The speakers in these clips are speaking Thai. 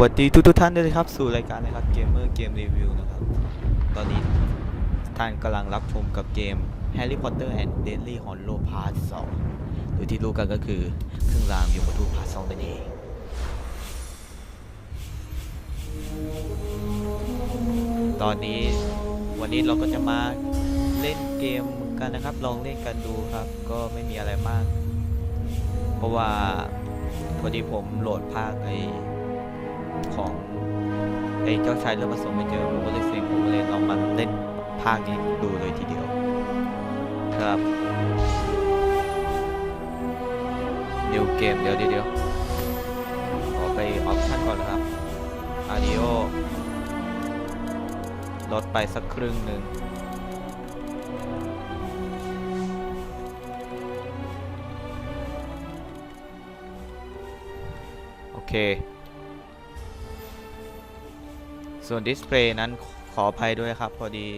วัสดีทุกทุกท่านด้วยนะครับ สู่รายการนะครับเกมเมอร์เกมรีวิวนะครับ ตอนนี้ท่านกำลังรับชมกับเกม Harry Potter and Deadly Hallows Part 2หรือที่รู้กันก็คือเครื่องรางยมทูต Part 2นั่นเองตอนนี้วันนี้เราก็จะมาเล่นเกมกันนะครับ ลองเล่นกันดูครับ ก็ไม่มีอะไรมาก เพราะว่าพอดีผมโหลดภาคไอ ของไอเจ้าชายเรือผสมไม่เจอผมก็เลยเซ็งผมก็เลยลองมาเล่นภาคนี้ดูเลยทีเดียว ครับนิวเกมเดี๋ยวเดี๋ยวเดี๋ยวขอไปออปชั่นก่อนนะครับอาดิโอลดไปสักครึ่งหนึ่งโอเค ส่วนดิสเพลย์นั้นขออภัยด้วยครับ พอดี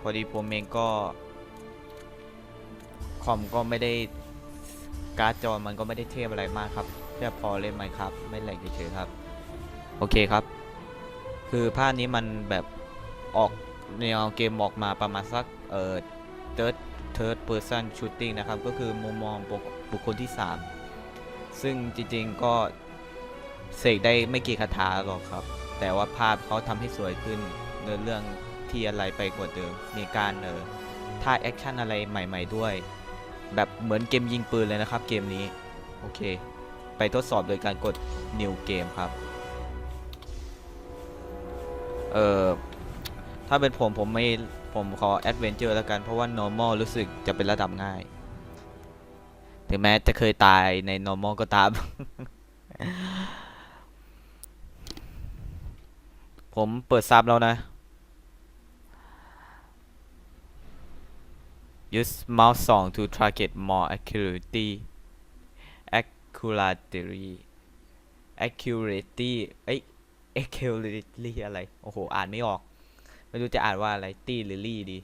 พอดีผมเองก็ คอมก็ไม่ได้การ์ดจอมันก็ไม่ได้เทพอะไรมากครับแค่พอเล่นไหมครับ ไม่แหลกเฉยๆครับ โอเคครับ คือภาพนี้มันแบบออกแนวเกมออกมาประมาณสักเอ่อ third third person shooting นะครับ ก็คือมุมมองบุคบุคคลที่ 3 ซึ่งจริงๆก็ เสกได้ไม่กี่คาถาหรอกครับ แต่ว่าภาพเขาทำให้สวยขึ้นเนื้อเรื่องที่อะไรไปกว่าเดิม มีการเออท่าแอคชั่นอะไรใหม่ ๆด้วย แบบเหมือนเกมยิงปืนเลยนะครับเกมนี้ โอเค ไปทดสอบโดยการกด new game ครับ เออถ้าเป็นผมผมไม่ผมขอ adventure แล้วกัน เพราะว่า normal รู้สึกจะเป็นระดับง่าย ถึงแม้จะเคยตายใน normal ก็ตาม ผมเปิดซับแล้วนะ use mouse 2 to target more accurately accurately accuracy เอ้ย accurately อะไร โอ้โห อ่านไม่ออก ไม่รู้จะอ่านว่าอะไรตี้หรือลี่ดี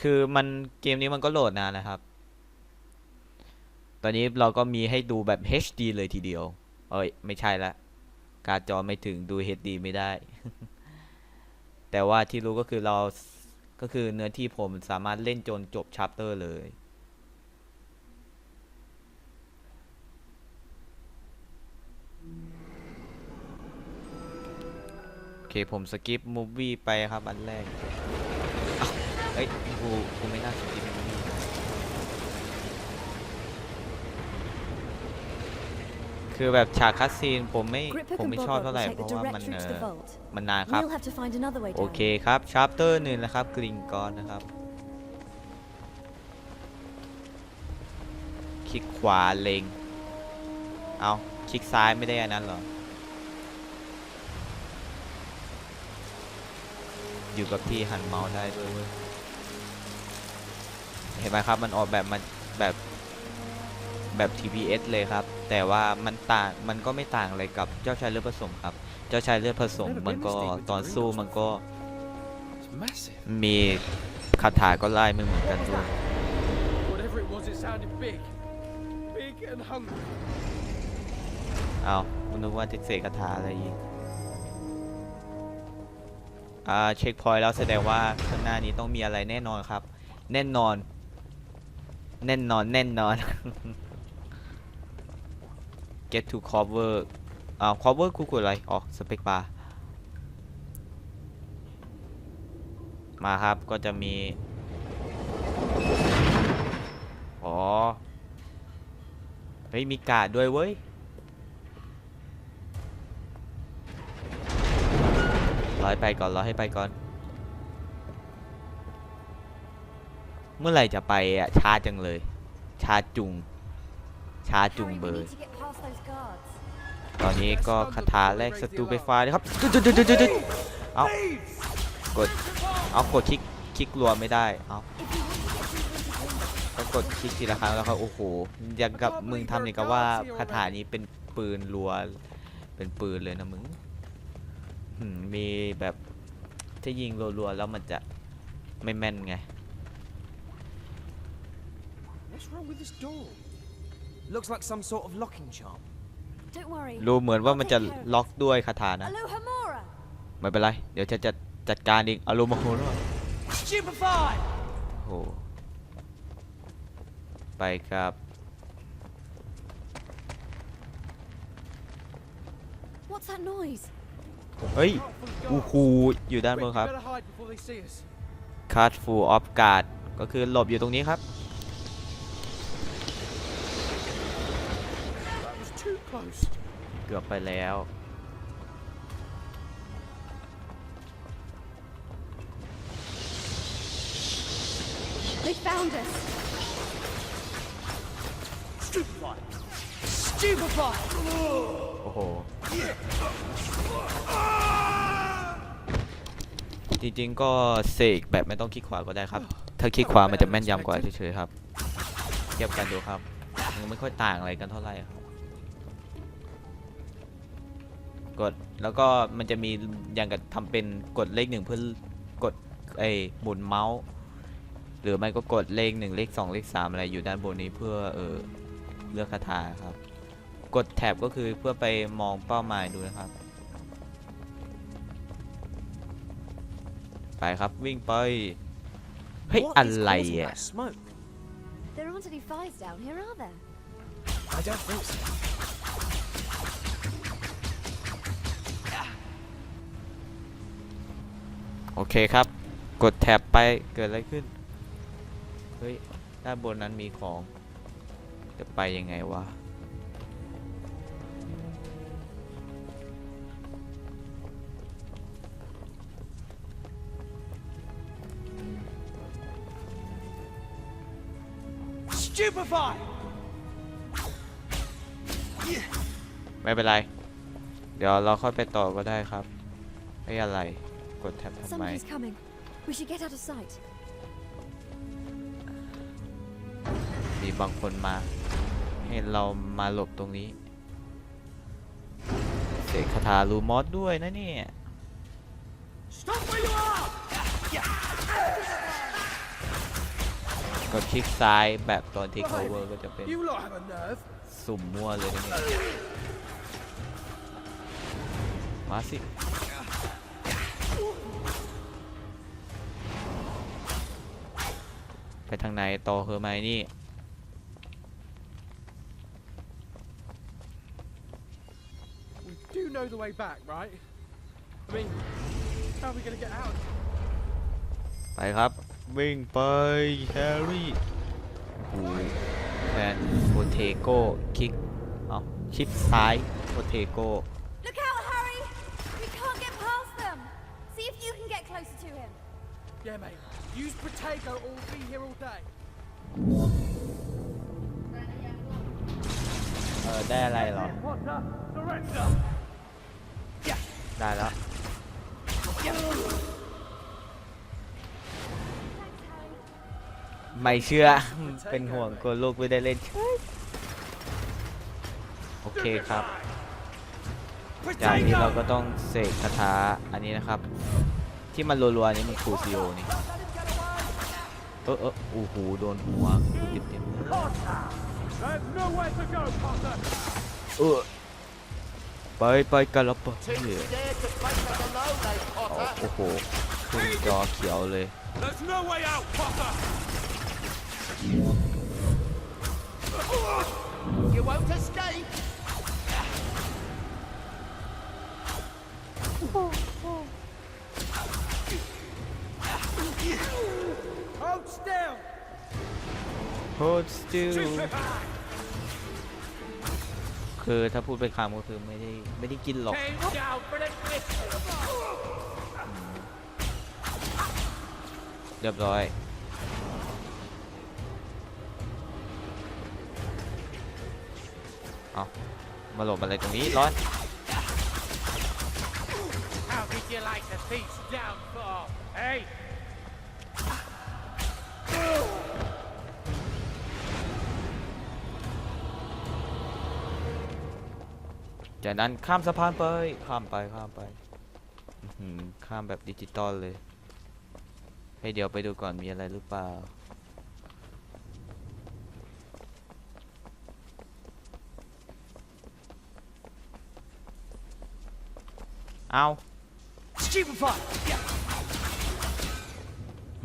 คือมันเกมนี้มันก็โหลดนานนะครับ ตอนนี้เราก็มีให้ดูแบบ HD เลยทีเดียว เอ้ย ไม่ใช่ละ การจอไม่ถึงดู HD ไม่ได้ แต่ว่าที่รู้ก็คือเรา ก็คือเนื้อที่ผมสามารถเล่นจนจบชัปเตอร์เลยโอเคผมสกิปมูฟวี่ไปครับ อันแรกเอ้ยกูกูไม่น่าสกิปมูฟวี่ คือแบบฉากคัสซีนผมไม่ Griphook ผม and ไม่ชอบ Bobbert เท่า will ไหร่ take เพ the ราะว่ามัน direct เอ route to อ the vault. มันนานครับ We'll have to find another way โอ down. เคครับชาร์ปเตอร์หนึ่งนะครับกริงกอนนะครับ คลิกขวาเล็ง เอาคลิกซ้ายไม่ได้อันนั้นเหรอ อยู่กับที่หันเมาส์ได้ด้วยเว้ยเห็นไหมครับมันออกแบบมันแบบ แบบ TPS เลยครับ แต่ว่ามันต่างมันก็ไม่ต่างอะไรกับเจ้าชายเลือดผสมครับ เจ้าชายเลือดผสมมันก็ตอนสู้มันก็ It's massive. มีคาถาก็ไล่ไม่เหมือนกันด้วย Whatever it was, it sounded big. Big and hungry. เอาคุณนึกว่าจะเสกคาถาอะไรอีก อ่าเช็คพอยต์แล้วแสดงว่าข้างหน้านี้ต้องมีอะไรแน่นอนครับ แน่นอน แน่นอนแน่นอน get to cover อ่า cover กูกดอะไรอ๋อสเปกบาร์มาครับก็จะมี อ๋อ เฮ้ย มีกาดด้วยเว้ยร้อยไปก่อน รอให้ไปก่อน เมื่อไหร่จะไปอะช้าจังเลย ชาจุง ช้าจุงเบ we ยตอนนี้ก็คาถาแรกศัตรูไฟฟ้านะครับจุดจุดจุดจุดเอากดเอากดคลิกคลิกรัวไม่ได้เอากดคลิกทีละครั้งแล้วครับโอ้โหยังกับมึงทำอย่างกับว่าคาถานี้เป็นปืนรัวเป็นปืนเลยนะมึงมมีแบบถ้ายิงรัวๆแล้วมันจะไม่แม่นไง What's wrong with this door? Looks like some sort of locking charm. Don't worry. ดูเหมือนว่ามันจะล็อกด้วยคาถานะ Alohomora! ไม่เป็นไร เดี๋ยวจะจัดจัดการเองอารมณ์โมโหด้วย Stupefy! โอ้โหไปครับ What's that noise? เฮ้ย Cart full of อู guards. คูอยู่ด้าน Quick, บน we ครับ better hide before they see us. คาร์ดฟูออฟการ์ดก็คือหลบอยู่ตรงนี้ครับ That was too close. เกือบไปแล้ว They found us! Stupefy! Stupefy! โอ้โห จริงๆก็เสกแบบไม่ต้องคลิกขวาก็ได้ครับ ถ้าคลิกขวามันจะแม่นยำกว่าเฉยๆครับ เทียบกันดูครับมันไม่ค่อยต่างอะไรกันเท่าไหร่ครับ กดแล้วก็มันจะมีอย่างกับทำเป็นกดเลขหนึ่งเพื่อกดไอ้หมุนเมาส์หรือไม่ก็กดเลขหนึ่งเลขสองเลขสามอะไรอยู่ด้านบนนี้เพื่อเออเลือกคาถาครับ กดแท็บก็คือเพื่อไปมองเป้าหมายดูนะครับ ไปครับวิ่งไปเฮ้ย What อะ is ไร causing อะ that smoke? There aren't any fires down here, are there? I don't think so. โอเคครับ กดแท็บไปเกิดอะไรขึ้น เฮ้ยด้านบนนั้นมีของ จะไปยังไงวะ Stupefy! ไม่เป็นไร เดี๋ยวเราค่อยไปต่อก็ได้ครับไอ้อะไร กดแท็บทำไม Somebody's coming. We should get out of sight. มีบางคนมา ให้เรามาหลบตรงนี้เสกคาถาลูมอสด้วยนะเนี่ย Stop where you are! กดคลิกซ้ายแบบตอนที่ cover ก็จะเป็น You lot have a nerve. สุ่มมั่วเลยนะเนี่ยมาสิ ไปทางไหนต่อเฮอร์ไมนี่ We do know the way back, right? I mean, how are we gonna get out? ไปครับ วิ่งไปแฮร์รี่หูแทนโปเทโก้คลิกเอาชิปซ้ายโปเทโก้ Look out, Harry! We can't get past them! See if you can get closer to him. Yeah, mate. Use Protego or we'll be here all day. เออได้อะไรเหรอ Potter, surrender! ได้แล้ว ไม่เชื่อ เป็นห่วงกลัวลูกไม่ได้เล่น โอเคครับ จากนี้เราก็ต้องเสกคาถาอันนี้นะครับ ที่มันรัวๆนี่มันคูซิโอนี่เออเออโอ้โหโดนหัวกูเต็มๆเลย There's nowhere to go, Potter! เออไปไปกันแล้วปะโอ้โหขึ้นจอเขียวเลย There's no Hold still! Hold still Stupefy! คือถ้าพูดไปนคำก็คือไม่ได้ไม่ได้กินหรอก Came down for the kiss! เรียบร้อย เอามาหลบอะไรตรงนี้ร้อน How did you like the thief's downfall, eh? จากนั้นข้ามสะพานไปข้ามไปข้ามไปข้ามแบบดิจิตอลเลยให้เดี๋ยวไปดูก่อนมีอะไรหรือเปล่าเอา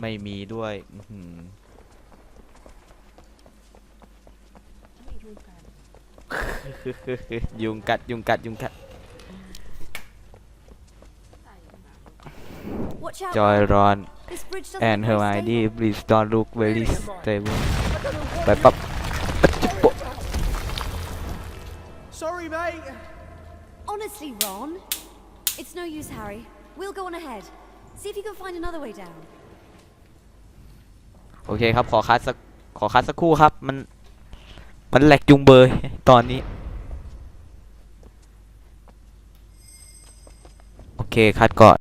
ไม่มีด้วย ยุงกัดยุงกัดยุงกัด Watch out. จอยรอน This bridge doesn't and look her very ID stable. please don't look very stable ไปปับปะจิบปะ Sorry, mate. Honestly, Ron, it's no use, Harry. We'll go on ahead. See if you can find another way down. โอเคครับ ขอคัดสักขอคัดสักครู่ครับ มัน มันแหลกจุงเบยตอนนี้ โอเคคัดก่อน